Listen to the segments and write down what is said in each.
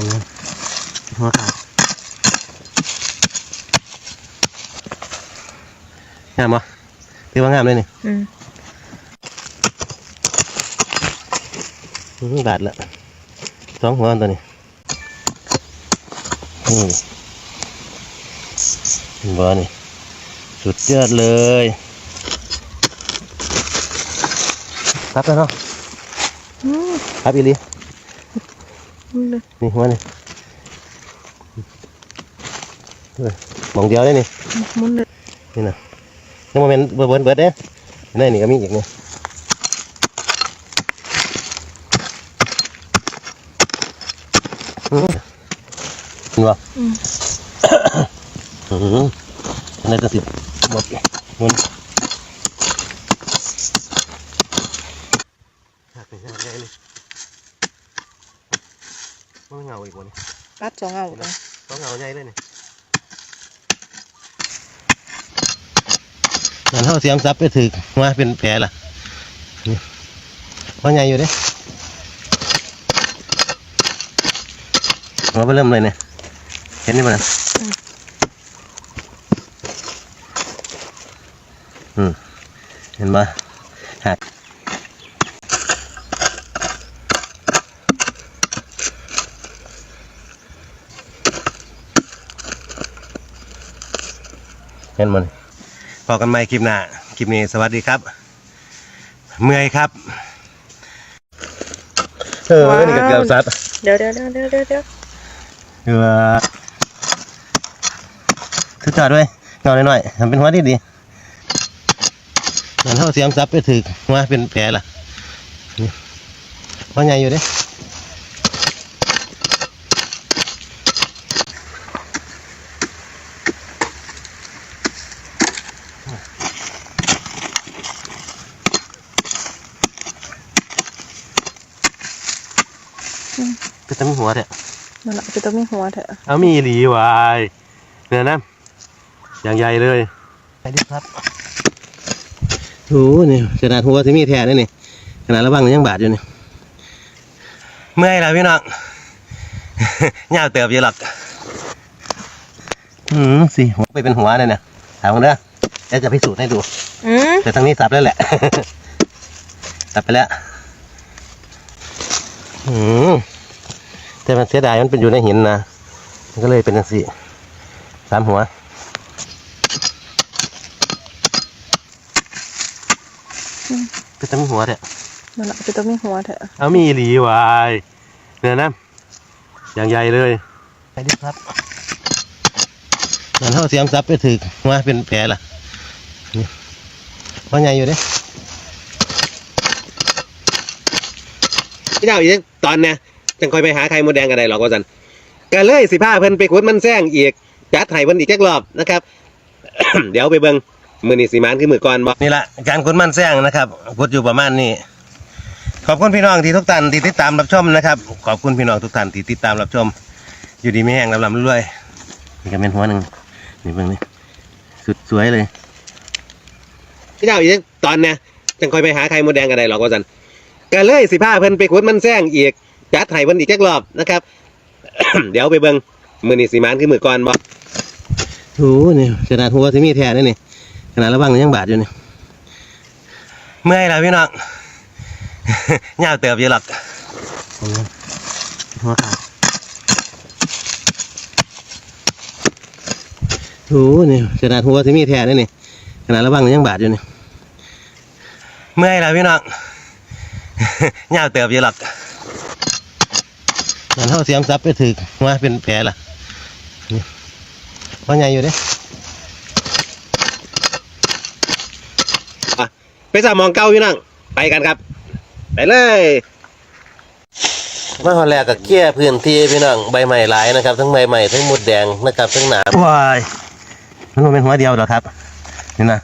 ผมหัวขาดงามปะถือว่างามเลยนี่อืมอื้อบาดละสองหัวอันตัวนี้นี่เห็นบ่นี่สุดยอดเลยครับแล้วเนาะอืมครับอีหลี นี่เลยนี่หัวนี่เออหมองเดียวเลยนี่มุนเลยนี่นะยังโมเมนต์เบิร์ดเบิร์ดเบิร์ดเด้นี่นี่ก็มีอีกนี่อืมเห็นบ่อืมอืมอันนี้ก็สิบหมดมันหักไปหักใหญ่เลย มันเหงาอีกวันนี้รัดสองเอาเลยต้องเหงาใหญ่เลยนี่นั่นเท่าเสียมซับไปถึกมาเป็นแผลล่ะนี่ว่าใหญ่อยู่เด้เราไปเริ่มเลยเนี่ยเห็นนี่มันอืมเห็นปะหัก เห็นมันพอกันใหม่คลิปหน้าคลิปนี้สวัสดีครับ เมื่อยครับเออนี่ก็เกือบสัตว์เดี๋ยวเดี๋ยวเดี๋ยวเดี๋ยวเดี๋ยวเดี๋ยวเกือบคือจอดด้วยเงาหน่อยๆทำเป็นหัวดีดีนั่นเท่าเสียมซับไปถึกมาเป็นแผลล่ะนี่ว่าใหญ่อยู่เด้ ก็จะมีหัวเด้มันละจะต้องมีหัวเถอะเอามีหลีวายเนี่ยนะอย่างใหญ่เลยไปดิครับโอ้นี่ขนาดหัวที่มีแท้นี่นี่ขนาดระวังยังบาดอยู่นี่เมื่อยแล้วพี่น้องยาวเติบอยู่หรอกอืมสิหัวไปเป็นหัวเลยเนี่ยถามกันเด้อเดี๋ยวจะพิสูจน์ให้ดูอืมแต่ทางนี้สับแล้วแหละสับไปแล้ว อืมแต่มันเสียดายมันเป็นอยู่ในหินนะมันก็เลยเป็นจังสี่สามหัวก็จะมีหัวเถอะมันละจะต้องมีหัวเถอะเอามีหลีวายเนี่ยนะอย่างใหญ่เลยไปดิครับนั่นเท่าเสียมซับไปถึกมาเป็นแผลล่ะนี่ว่าใหญ่อยู่เด้ พี่ดาอีกตอนเนี้ยจังคอยไปหาไข่มดแดงกันได้หรอกว่าสันก็เลยสิพาเพิ่นไปขุดมันแซงอีกจัดไห้เพิ่นอีกจักรอบนะครับ เดี๋ยวไปเบิ่งมือนี่สีมานคือมือก่อนบอกนี่แหละการขุดมันแซงนะครับขุดอยู่ประมาณนี้ขอบคุณพี่น้องที่ทุกท่านที่ติดตามรับชมนะครับ ขอบคุณพี่น้องทุกท่านที่ติดตามรับชม อยู่ดีไม่แห้งลำลำรวยๆนี่ก็เป็นหัวหนึ่งนี่เบิ่งนี่สุดสวยเลยพี่ดาอีกตอนเนี้ยจังคอยไปหาไข่มดแดงกันได้หรอกว่าสัน ก็เลยสิพาเพิ่นไปขุดมันแซงอีกจัดไห้เพิ่นอีกจักรอบนะครับ เดี๋ยวไปเบิ่งมือนี่สีมานคือมือก่อนบอกโอ้นี่ขนาดหัวที่มีแท้นี่นี่ขนาดระวังยังบาดอยู่นี่เมื่อยแล้วพี่น้องยาเติบอยู่หรอกหัวขาดโอ้นี่ขนาดหัวที่มีแท้นี่นี่ขนาดระวังยังบาดอยู่นี่เมื่อยแล้วพี่น้อง ยาวเติบอยู่หรอกนั่นเท่าเสียมซับไปถึกมาเป็นแผลล่ะว่าใหญ่อยู่เด้อะไปสามองเก้าพี่น้องไปกันครับ ไปเลยมาหอแรกกับเกี้ยพื้นที่พี่น้องใบใหม่หลายนะครับ ทั้งใบใหม่ทั้งหมดแดงนะครับทั้งหนามว้ายมันเป็นหัวเดียวหรอครับ นี่นะ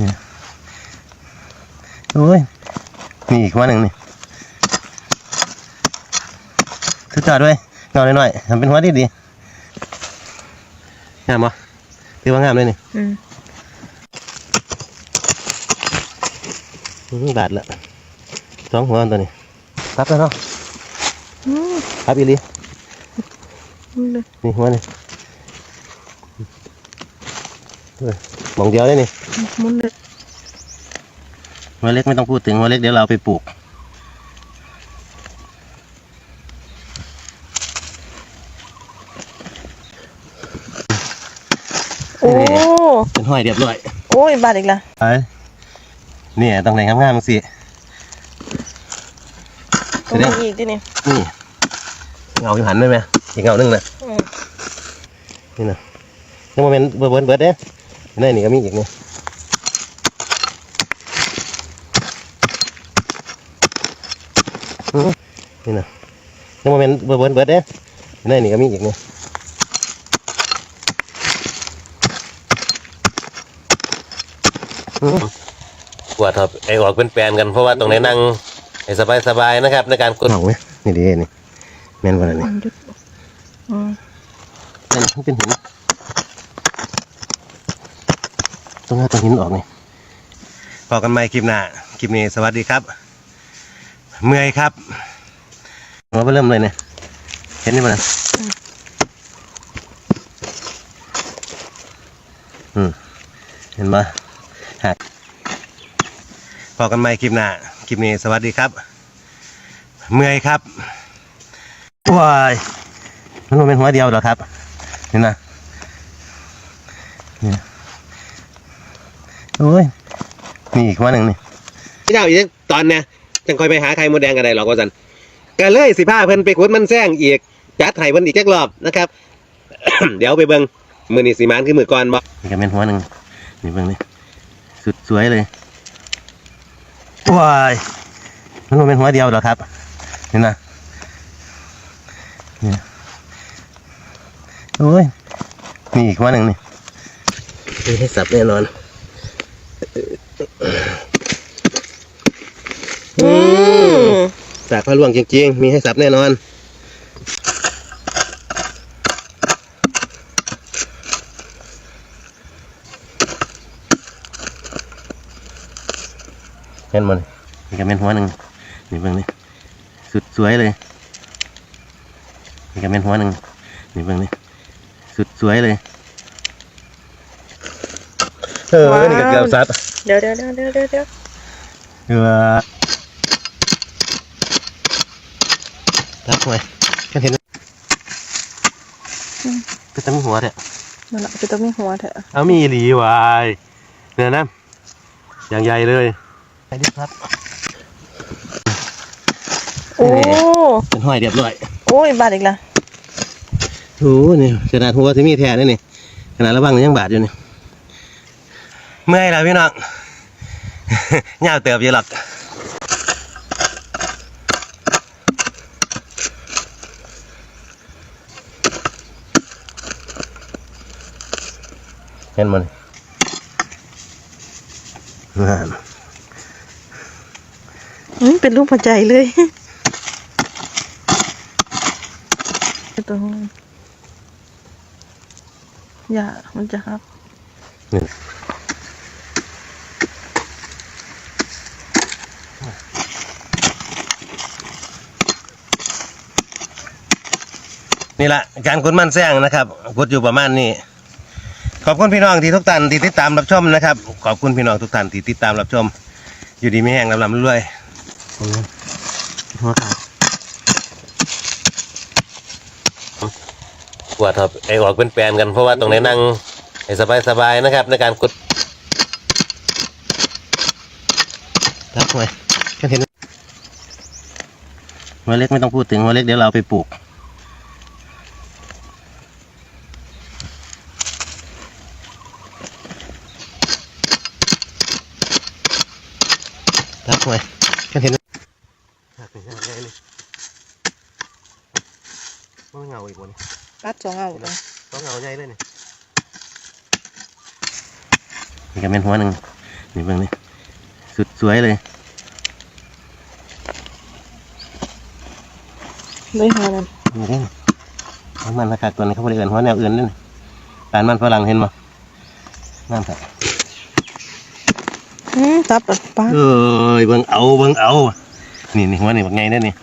นี่ โอ้ยมีอีกหัวหนึ่งนี่สุดยอดด้วยเงาหน่อยๆทำเป็นหัวดีดีๆงามปะถือว่างามเลยนี่อืมอื้อบาดละสองหัวอันตัวนี้ครับแล้วเนาะอืมครับอีหลีนี่เลยนี่หัวนี่เฮ้ยหมองเดียวได้นี่มุนเลย หัวเล็กไม่ต้องพูดถึงหัวเล็กเดี๋ยวเราเอาไปปลูก โอ้เป็นห้อยเรียบร้อย โอ้ยบาดอีกละไปเนี่ยต้องไหนงามๆสิต้องมีอีกดิเนี่ยนี่เงาอยู่หันได้ไหมอีกเงาหนึงนะอืมนี่นะยังโมเมนเบิร์ดเบิร์ดเบิร์ดเด้นี่นี่ก็มีอีกนี่อื้ นี่นะยังโมเมนเบิร์ดเบิร์ดเบิร์ดเด้นี่นี่ก็มีอีกนี่อื้อกวาดครับไอออกเป็นแปลนกันเพราะว่าตรงไหนนั่งให้สบายสบายๆนะครับ ในการกดหองไหมนี่ดีนี่แม่นกว่านี้มันหยุดอืมนั่นมันเป็นหินต้องเอาตัวหินออกนี่พอกันใหม่คลิปหน้า คลิปนี้สวัสดีครับ เมื่อยครับเราไปเริ่มเลยเนี่ยเห็นนี่มั้ยอืมเห็นปะหักพอกันใหม่คลิปหน้าคลิปนี้สวัสดีครับ เมื่อยครับว้ายมันบ่เป็นหัวเดียวหรอกครับเห็นนะนี่นะโอ้ยมีอีกหัวหนึ่งนี่พี่เจ้าอีกตอนเนี่ย จังคอยไปหาไข่มดแดงกันได้หรอกว่าสันก็เลยสิพาเพิ่นไปขุดมันแซงอีกจัดไห้เพิ่นอีกจักรอบนะครับ เดี๋ยวไปเบิ่งมือนี่สีมานคือมือก่อนบ่นี่ก็เป็นหัวหนึ่งนี่เบิ่งนี่สุดสวยเลยว้ายมันบ่เป็นหัวเดียวหรอกครับเห็นนะโอ้ยมีอีกว่าหนึ่งนี่มีให้สับแน่นอน อืม สากพระล่วงจริง ๆ มีให้สับแน่นอนเห็นมันนี่ก็เป็นหัวหนึ่งนี่เบิ่งนี่สุดสวยเลยนี่ก็เป็นหัวหนึ่งนี่เบิ่งนี่สุดสวยเลยเออนี่ก็เกือบสัตว์เดี๋ยวเดี๋ยวเดี๋ยวเดี๋ยวเดี๋ยวเดี๋ยวเกือบ ทักไว้ก็เห็นก็จะมีหัวเถอะนั่นแหละจะต้องมีหัวเถอะเอามีอีหลีวายเนี่ยนะอย่างใหญ่เลยไปดิครับโอ้เป็นห้อยเรียบร้อยโอ้ยบาดอีกละโอ้นี่ขนาดหัวที่มีแท้นี่นี่ขนาดระวังยังบาดอยู่นี่เมื่อยแล้วพี่น้องยาวเติบอยู่หรอก ห็นมันนั่นอืมเป็นรูปหัวใจเลยตัวนี้อย่ามันจะครับนี่แหละการกุดมันแซงนะครับกุดอยู่ประมาณนี้ ขอบคุณพี่น้องที่ทุกท่านที่ติดตามรับชมนะครับ ขอบคุณพี่น้องทุกท่านที่ติดตามรับชม อยู่ดีไม่แห้งลำลำรวยหัวขาดกวาดครับไอออกเป็นแปลนกันเพราะว่าตรงไหนนั่งให้สบายสบายๆนะครับ ในการกดทักไว้ก็เห็นหัวเล็กไม่ต้องพูดถึงหัวเล็กเดี๋ยวเราเอาไปปลูก ทักไว้ก็เห็นหักเป็นยังไงเลยมันเงาอีกวันรัดสองเอาเลยต้องเงาใหญ่เลยนี่นี่ก็เป็นหัวหนึ่งนี่เบิ่งนี่สุดสวยเลยเลยหัวนั่นนี่เด้น้ำมันราคาตัวนี้เขาบริเวณหัวแนวอื่นด้วยนี่ตานมันฝรั่งเห็นมั้น้ำครับอืม ตับแบบป้าเอ้ยเบิ่งเอาเบิ่งเอา นี่นี่หัวนี่ว่าไงนี่ยนี่